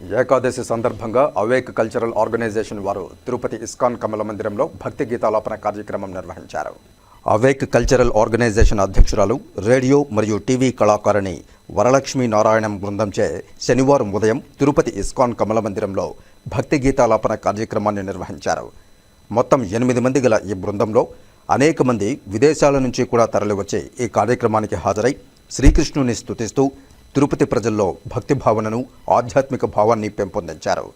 ఏకాదశి సందర్భంగా awake cultural organisation వారు Tirupati ISKCON కమల మందిరంలో భక్తి గీతాలాపన కార్యక్రమం నిర్వహించారు. అవేక్ కల్చరల్ ఆర్గనైజేషన్ అధ్యక్షురాలు రేడియో మరియు టీవీ కళాకారిణి వరలక్ష్మి నారాయణం బృందంచే శనివారం ఉదయం తిరుపతి ఇస్కాన్ కమల మందిరంలో భక్తి గీతాలాపన కార్యక్రమాన్ని నిర్వహించారు. మొత్తం ఎనిమిది మంది గల ఈ బృందంలో అనేక మంది విదేశాల నుంచి కూడా తరలివచ్చి ఈ కార్యక్రమానికి హాజరై శ్రీకృష్ణుని స్థుతిస్తూ తిరుపతి ప్రజల్లో భక్తి భావనను ఆధ్యాత్మిక భావాన్ని పెంపొందించారు.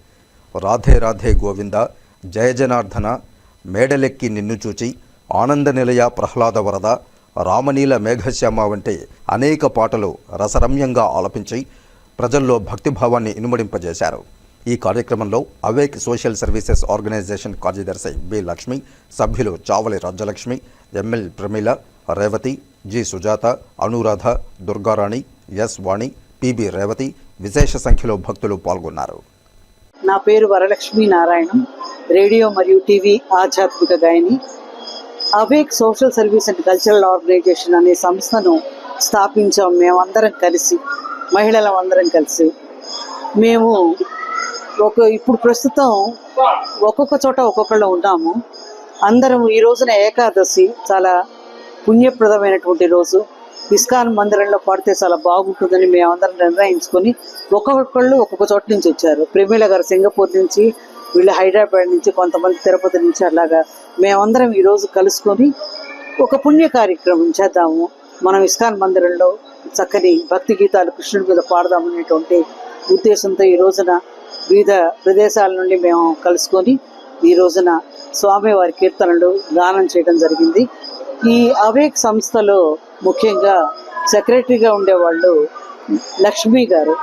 రాధే రాధే గోవింద జయ జనార్దన మేడలెక్కి నిన్ను చూచి ఆనంద నిలయ ప్రహ్లాద వరద రామనీల మేఘశ్యామ వంటి అనేక పాటలు రసరమ్యంగా ఆలపించి ప్రజల్లో భక్తిభావాన్ని ఇనుమడింపజేశారు. ఈ కార్యక్రమంలో అవేక్ సోషల్ సర్వీసెస్ ఆర్గనైజేషన్ కార్యదర్శి బి లక్ష్మి సభ్యులు Chavali Rajyalakshmi ML Pramila Revathi G Sujatha Anuradha Durgarani S Vani PB Revathi విశేష సంఖ్యలో భక్తులు పాల్గొన్నారు. నా పేరు వరలక్ష్మి నారాయణం రేడియో మరియు టీవీ ఆధ్యాత్మిక గాయని. Awake social service and cultural organisation అనే సంస్థను స్థాపించాం మేమందరం కలిసి మహిళలం అందరం కలిసి. మేము ఒక ఇప్పుడు ప్రస్తుతం ఒక్కొక్క చోట ఒక్కొక్కళ్ళు ఉన్నాము అందరం ఈ రోజున ఏకాదశి చాలా పుణ్యప్రదమైనటువంటి రోజు. ఇస్కాన్ మందిరంలో పాడితే చాలా బాగుంటుందని మేమందరం నిర్ణయించుకొని ఒక్కొక్కళ్ళు ఒక్కొక్క చోట నుంచి వచ్చారు. ప్రమీల గారు సింగపూర్ నుంచి వీళ్ళు హైదరాబాద్ నుంచి కొంతమంది తిరుపతి నుంచి అలాగా మేమందరం ఈరోజు కలుసుకొని ఒక పుణ్య కార్యక్రమం చేద్దాము. మనం ఇస్కాన్ మందిరంలో చక్కని భక్తి గీతాలు కృష్ణుడి మీద పాడదామనేటువంటి ఉద్దేశంతో ఈ రోజున వివిధ ప్రదేశాల నుండి మేము కలుసుకొని ఈ రోజున స్వామివారి కీర్తనలు గానం చేయడం జరిగింది. ఈ అవేక్ సంస్థలో ముఖ్యంగా సెక్రటరీగా ఉండేవాళ్ళు లక్ష్మి గారు.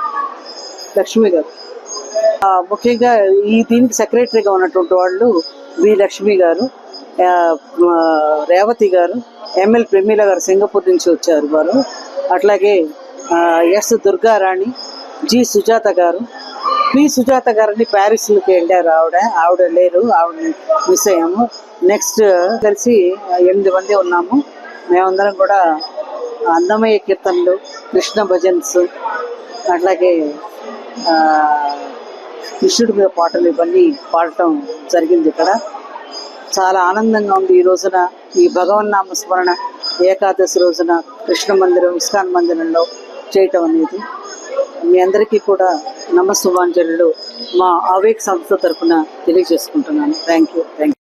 లక్ష్మి గారు. ముఖ్యంగా ఈ దీనికి సెక్రటరీగా ఉన్నటువంటి వాళ్ళు వి లక్ష్మి గారు రేవతి గారు ఎంఎల్ ప్రమీల గారు సింగపూర్ నుంచి వచ్చారు వారు. అట్లాగే ఎస్ దుర్గారాణి జి సుజాత గారు. పి సుజాత గారిని ప్యారిస్లోకి వెళ్ళారు ఆవిడ. ఆవిడ లేరు ఆవిడ మిస్ అయ్యాము. నెక్స్ట్ కలిసి ఎనిమిది మంది ఉన్నాము. మేమందరం కూడా అన్నమయ్య కీర్తనలు కృష్ణ భజన్స్ అట్లాగే ఆ, కృష్ణుడి మీద పాటలు ఇవన్నీ పాడటం జరిగింది ఇక్కడ. చాలా ఆనందంగా ఉంది ఈ రోజున. ఈ భగవన్నామ స్మరణ ఏకాదశి రోజున కృష్ణ మందిరం ఇస్కాన్ మందిరంలో చేయటం అనేది. మీ అందరికీ కూడా నమస్సుమాంజలు మా ఆవేక్ సంస్థ తరఫున తెలియజేసుకుంటున్నాను. Thank you thank you